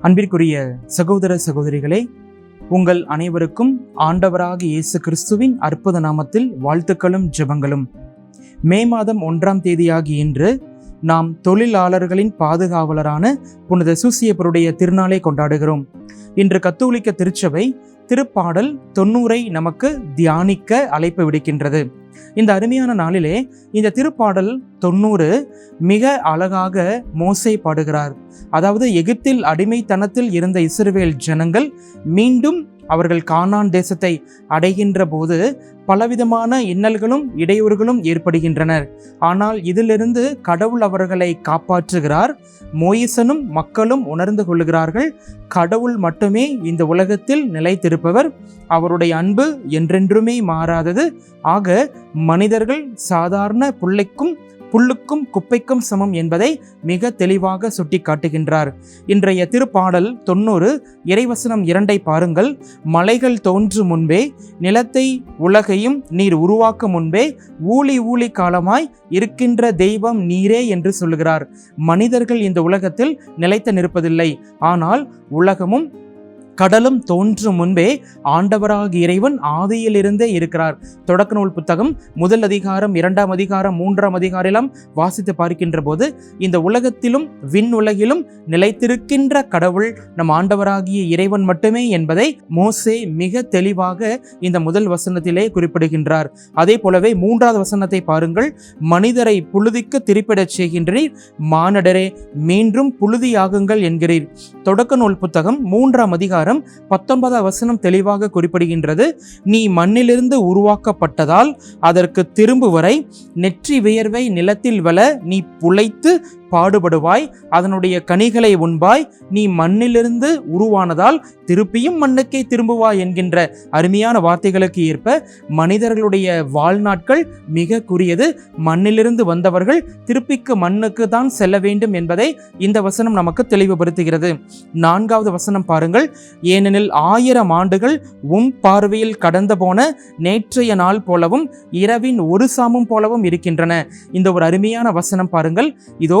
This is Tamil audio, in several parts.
அன்பிற்குரிய சகோதர சகோதரிகளே உங்கள் அனைவருக்கும் ஆண்டவராக இயேசு கிறிஸ்துவின் அற்புத நாமத்தில் வாழ்த்துக்களும் ஜெபங்களும். மே மாதம் ஒன்றாம் தேதியாகி இன்று நாம் தொழிலாளர்களின் பாதுகாவலரான புனித சூசியப்பருடைய திருநாளை கொண்டாடுகிறோம். இன்று கத்தோலிக்க திருச்சபை திருப்பாடல் தொன்னூரை நமக்கு தியானிக்க அழைப்பு விடுக்கின்றது. இந்த அருமையான நாளிலே இந்த திருப்பாடல் தொண்ணூறு மிக அழகாக மோசை பாடுகிறார் அதாவது எகிப்தில் அடிமைத்தனத்தில் இருந்த இஸ்ரவேல் ஜனங்கள் மீண்டும் அவர்கள் கானான் தேசத்தை அடைகின்ற போது பலவிதமான இன்னல்களும் இடையூறுகளும் ஏற்படுகின்றனர். ஆனால் இதிலிருந்து கடவுள் அவர்களை காப்பாற்றுகிறார். மோயிசனும் மக்களும் உணர்ந்து கொள்கிறார்கள் கடவுள் மட்டுமே இந்த உலகத்தில் நிலைத்திருப்பவர். அவருடைய அன்பு என்றென்றுமே மாறாதது. ஆக மனிதர்கள் சாதாரண புள்ளைக்கும் புல்லுக்கும் குப்பைக்கும் சமம் என்பதை மிக தெளிவாக சுட்டி காட்டுகின்றார் இன்றைய திருப்பாடல் தொண்ணூறு இறைவசனம் இரண்டை பாருங்கள். மலைகள் தோன்றும் முன்பே நிலத்தை உலகையும் நீர் உருவாக்கும் முன்பே ஊழி ஊழி காலமாய் இருக்கின்ற தெய்வம் நீரே என்று சொல்லுகிறார். மனிதர்கள் இந்த உலகத்தில் நிலைத்து நிற்பதில்லை. ஆனால் உலகமும் கடலும் தோன்றும் முன்பே ஆண்டவராக இறைவன் ஆதியிலிருந்தே இருக்கிறார். தொடக்க நூல் புத்தகம் முதல் அதிகாரம் இரண்டாம் அதிகாரம் மூன்றாம் அதிகாரம் வாசித்து பார்க்கின்ற போது இந்த உலகத்திலும் விண் உலகிலும் நிலைத்திருக்கின்ற கடவுள் நம் ஆண்டவராகிய இறைவன் மட்டுமே என்பதை மோசே மிக தெளிவாக இந்த முதல் வசனத்திலே குறிப்பிடுகின்றார். அதே போலவே மூன்றாவது வசனத்தை பாருங்கள். மனிதரை புழுதிக்கு திருப்பிடச் செய்கின்றீர் மானடரே மீண்டும் புழுதியாகுங்கள் என்கிறீர். தொடக்க நூல் புத்தகம் மூன்றாம் அதிகாரம் பத்தொன்பதாம் வசனம் தெளிவாக குறிப்பிடுகின்றது. நீ மண்ணிலிருந்து உருவாக்கப்பட்டதால் அதற்கு திரும்புவரை நெற்றி வியர்வை நிலத்தில் வள நீ புழைத்து பாடுபடுவாய் அதனுடைய கனிகளை உண்பாய் நீ மண்ணிலிருந்து உருவானதால் திருப்பியும் மண்ணுக்கே திரும்புவாய் என்கின்ற அருமையான வார்த்தைகளுக்கு ஏற்ப மனிதர்களுடைய வாழ்நாட்கள் மிக குறியது மண்ணிலிருந்து வந்தவர்கள் திருப்பிக்கு மண்ணுக்கு தான் செல்ல வேண்டும் என்பதை இந்த வசனம் நமக்கு தெளிவுபடுத்துகிறது. நான்காவது வசனம் பாருங்கள். ஏனெனில் ஆயிரம் ஆண்டுகள் உம் பார்வையில் கடந்து போன நேற்றைய நாள் போலவும் இரவின் ஒரு சாமும் போலவும் இருக்கின்றன. இந்த ஒரு அருமையான வசனம் பாருங்கள். இதோ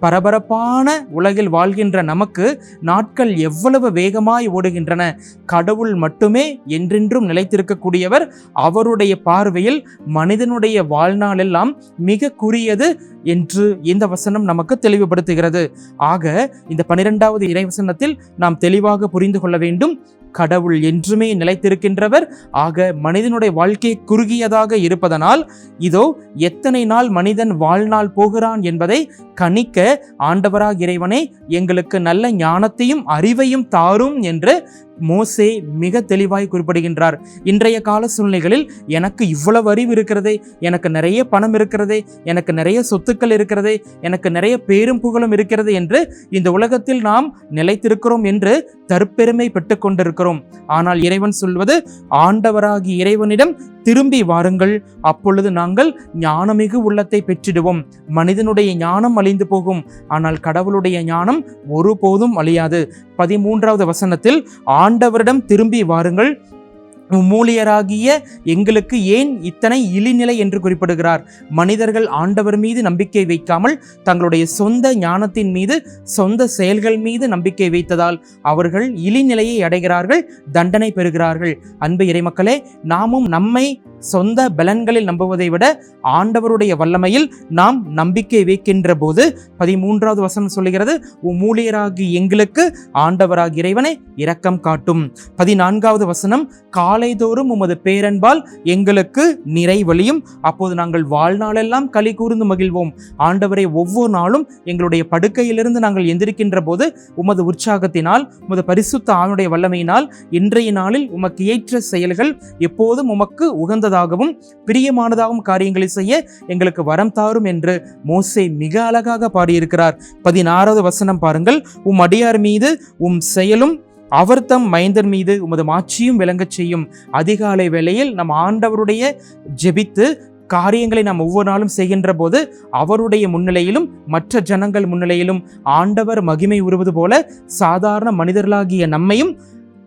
பரபரப்பான உலகில் வாழ்கின்ற நமக்கு நாட்கள் எவ்வளவு வேகமாய் ஓடுகின்றன. கடவுள் மட்டுமே என்றென்றும் நிலைத்திருக்கக்கூடியவர் அவருடைய பார்வையில் மனிதனுடைய வாழ்நாளெல்லாம் மிக குறியது என்று இந்த வசனம் நமக்கு தெளிவுபடுத்துகிறது. ஆக இந்த பனிரெண்டாவது இறைவசனத்தில் நாம் தெளிவாக புரிந்து கொள்ள வேண்டும். கடவுள் என்றுமே நிலைத்திருக்கின்றவர் ஆக மனிதனுடைய வாழ்க்கை குறுகியதாக இருப்பதனால் இதோ எத்தனை நாள் மனிதன் வாழ்நாள் போகிறான் என்பதை கணிக்க ஆண்டவராக இறைவனை எங்களுக்கு நல்ல ஞானத்தையும் அறிவையும் தாரும் என்று மோசே மிக தெளிவாய் குறிப்பிடுகின்றார். இன்றைய கால சூழ்நிலைகளில் எனக்கு இவ்வளவு அறிவு இருக்கிறதே எனக்கு நிறைய பணம் இருக்கிறதே எனக்கு நிறைய சொத்துக்கள் இருக்கிறதே எனக்கு நிறைய பேரும் புகழும் இருக்கிறது என்று இந்த உலகத்தில் நாம் நிலைத்திருக்கிறோம் என்று தற்பெருமை பெற்றுக்கொண்டிருக்கிறோம் ஆனால் இறைவன் சொல்வது ஆண்டவராகி இறைவனிடம் திரும்பி வாருங்கள் அப்பொழுது நாங்கள் ஞானமிகு உள்ளத்தை பெற்றிடுவோம். மனிதனுடைய ஞானம் அழிந்து போகும் ஆனால் கடவுளுடைய ஞானம் ஒருபோதும் அழியாது. பதிமூன்றாவது வசனத்தில் ஆண்டவரிடம் திரும்பி வாருங்கள். மூலியராகிய எங்களுக்கு ஏன் இத்தனை இழிநிலை என்று குறிப்பிடுகிறார்? மனிதர்கள் ஆண்டவர் மீது நம்பிக்கை வைக்காமல் தங்களுடைய சொந்த ஞானத்தின் மீது சொந்த செயல்கள் மீது நம்பிக்கை வைத்ததால் அவர்கள் இழிநிலையை அடைகிறார்கள் தண்டனை பெறுகிறார்கள். அன்பு இறைமக்களே நாமும் நம்மை சொந்த பலன்களில் நம்புவதை விட ஆண்டவருடைய வல்லமையில் நாம் நம்பிக்கை வைக்கின்ற போது பதிமூன்றாவது வசனம் சொல்லுகிறது மூலியராகி எங்களுக்கு ஆண்டவராக இறைவனை இரக்கம் காட்டும். பதினான்காவது வசனம் நாளைதோறும் உமது பேரன்பால் எங்களுக்கு நிறைவழியும் அப்போது நாங்கள் வாழ்நாளெல்லாம் களி கூர்ந்து மகிழ்வோம். ஆண்டவரை ஒவ்வொரு நாளும் எங்களுடைய படுக்கையிலிருந்து நாங்கள் எந்திரிக்கின்ற போது உமது உற்சாகத்தினால் உமது பரிசுத்த ஆணுடைய வல்லமையினால் இன்றைய நாளில் உமக்கு ஏற்ற செயல்கள் எப்போதும் உமக்கு உகந்ததாகவும் பிரியமானதாகவும் காரியங்களை செய்ய எங்களுக்கு வரம் தாரும் என்று மோசே மிக அழகாக பாடியிருக்கிறார். பதினாறாவது வசனம் பாருங்கள். உம் அடியார் மீது உம் செயலும் அவர் தம் மைந்தர் மீது உமது மாட்சியும் விளங்கச் செய்யும் அதிகாலை வேளையில் நம் ஆண்டவருடைய ஜெபித்து காரியங்களை நாம் ஒவ்வொரு நாளும் செய்கின்ற போது அவருடைய முன்னிலையிலும் மற்ற ஜனங்கள் முன்னிலையிலும் ஆண்டவர் மகிமை உறுவது போல சாதாரண மனிதர்களாகிய நம்மையும்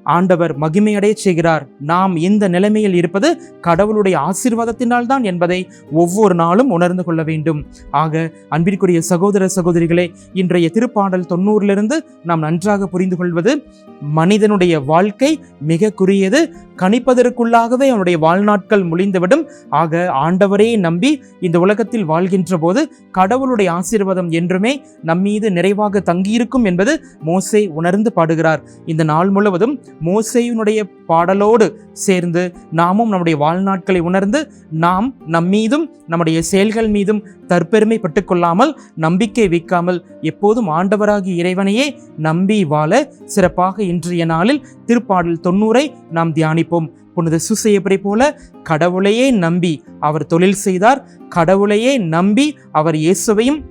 ஆண்டவர் மகிமையடைய செய்கிறார். நாம் இந்த நிலைமையில் இருப்பது கடவுளுடைய ஆசீர்வாதத்தினால் தான் என்பதை ஒவ்வொரு நாளும் உணர்ந்து கொள்ள வேண்டும். ஆக அன்பிற்குரிய சகோதர சகோதரிகளே இன்றைய திருப்பாடல் தொண்ணூறிலிருந்து நாம் நன்றாக புரிந்து கொள்வது மனிதனுடைய வாழ்க்கை மிக குறியது கணிப்பதற்குள்ளாகவே அவனுடைய வாழ்நாட்கள் முடிந்துவிடும். ஆக ஆண்டவரே நம்பி இந்த உலகத்தில் வாழ்கின்ற போது கடவுளுடைய ஆசீர்வாதம் என்றுமே நம்மீது நிறைவாக தங்கியிருக்கும் என்பது மோசே உணர்ந்து பாடுகிறார். இந்த நாள் முழுவதும் மோசையினுடைய பாடலோடு சேர்ந்து நாமும் நம்முடைய வாழ்நாட்களை உணர்ந்து நாம் நம்மீதும் நம்முடைய செயல்கள் மீதும் தற்பெருமை பட்டுக்கொள்ளாமல் நம்பிக்கை வைக்காமல் எப்போதும் ஆண்டவராகிய இறைவனையே நம்பி வாழ சிறப்பாக இன்றைய நாளில் திருப்பாடல் தொண்ணூறை நாம் தியானிப்போம். புனித சுசையப்பரை போல கடவுளையே நம்பி அவர் தொழில் செய்தார். கடவுளையே நம்பி அவர் இயேசுவையும்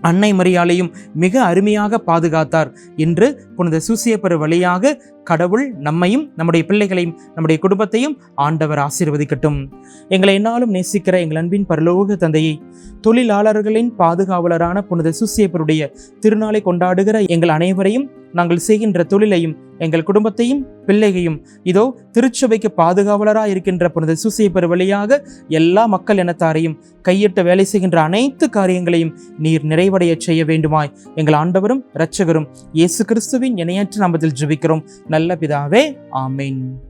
அன்னை மரியாளையும் மிக அருமையாக பாதுகாத்தார் என்று புனித சூசியப்பரு வழியாக கடவுள் நம்மையும் நம்முடைய பிள்ளைகளையும் நம்முடைய குடும்பத்தையும் ஆண்டவர் ஆசீர்வதிக்கட்டும். எங்களை என்னாலும் நேசிக்கிற எங்கள் அன்பின் பரலோக தந்தையை தொழிலாளர்களின் பாதுகாவலரான புனித சூசியப்பருடைய திருநாளை கொண்டாடுகிற எங்கள் அனைவரையும் நாங்கள் செய்கின்ற தொழிலையும் எங்கள் குடும்பத்தையும் பிள்ளைகையும் இதோ திருச்சபைக்கு பாதுகாவலராக இருக்கின்ற புனித சுசேபர் வழியாக எல்லா மக்கள் இனத்தாரையும் கையிட்ட வேலை செய்கின்ற அனைத்து காரியங்களையும் நீர் நிறைவடைய செய்ய வேண்டுமாய் எங்கள் ஆண்டவரும் இரட்சகரும் இயேசு கிறிஸ்துவின் இணையற்ற நாமத்தில் ஜெபிக்கிறோம். நல்ல பிதாவே ஆமேன்.